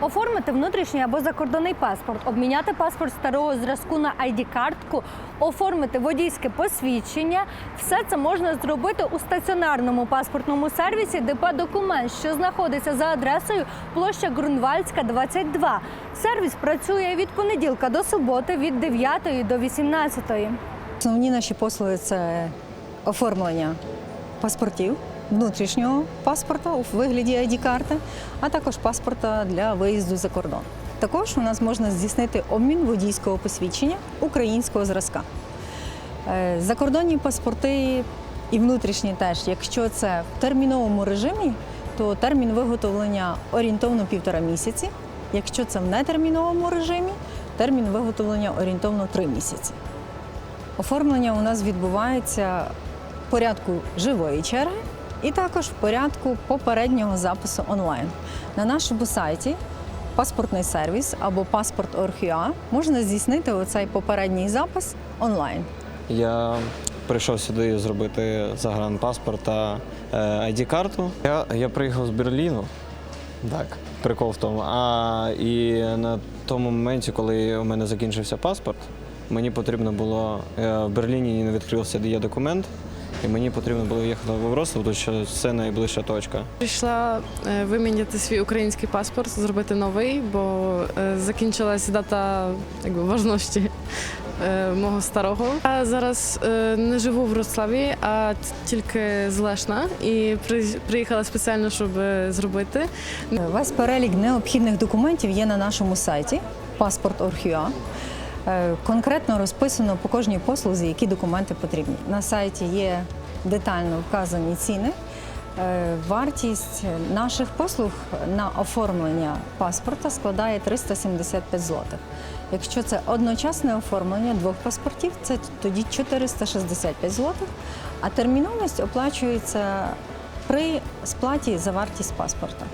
Оформити внутрішній або закордонний паспорт, обміняти паспорт старого зразку на ID-картку, оформити водійське посвідчення. Все це можна зробити у стаціонарному паспортному сервісі ДП Документ, що знаходиться за адресою площа Грунвальдська, 22. Сервіс працює від понеділка до суботи від 9 до 18. Основні наші послуги це оформлення паспортів, внутрішнього паспорта у вигляді ID-карти, а також паспорта для виїзду за кордон. Також у нас можна здійснити обмін водійського посвідчення українського зразка. Е, Закордонні паспорти і внутрішні теж, якщо це в терміновому режимі, то термін виготовлення орієнтовно півтора місяці. Якщо це в нетерміновому режимі, термін виготовлення орієнтовно три місяці. Оформлення у нас відбувається в порядку живої черги і також в порядку попереднього запису онлайн. На нашому сайті паспортний сервіс або паспорт Орхюа можна здійснити оцей попередній запис онлайн. Я прийшов сюди зробити загранпаспорт та е, ID-карту. Я, я приїхав з Берліну. Так, прикол в тому. А і на тому моменті, коли у мене закінчився паспорт, мені потрібно було е, в Берліні не відкрився є документ, і мені потрібно було їхати в Вроцлав, тому що це найближча точка. Прийшла е, виміняти свій український паспорт, зробити новий, бо е, закінчилась дата якби, важності е, мого старого. Я зараз не живу в Вроцлаві, а тільки з Лешна і при- приїхала спеціально, щоб зробити. Весь перелік необхідних документів є на нашому сайті паспорт Орхюа. Е, Конкретно розписано по кожній послузі, які документи потрібні. На сайті є детально вказані ціни. Е, Вартість наших послуг на оформлення паспорта складає 375 злотих. Якщо це одночасне оформлення двох паспортів, це тоді 465 злотих, а терміновість оплачується при сплаті за вартість паспорта.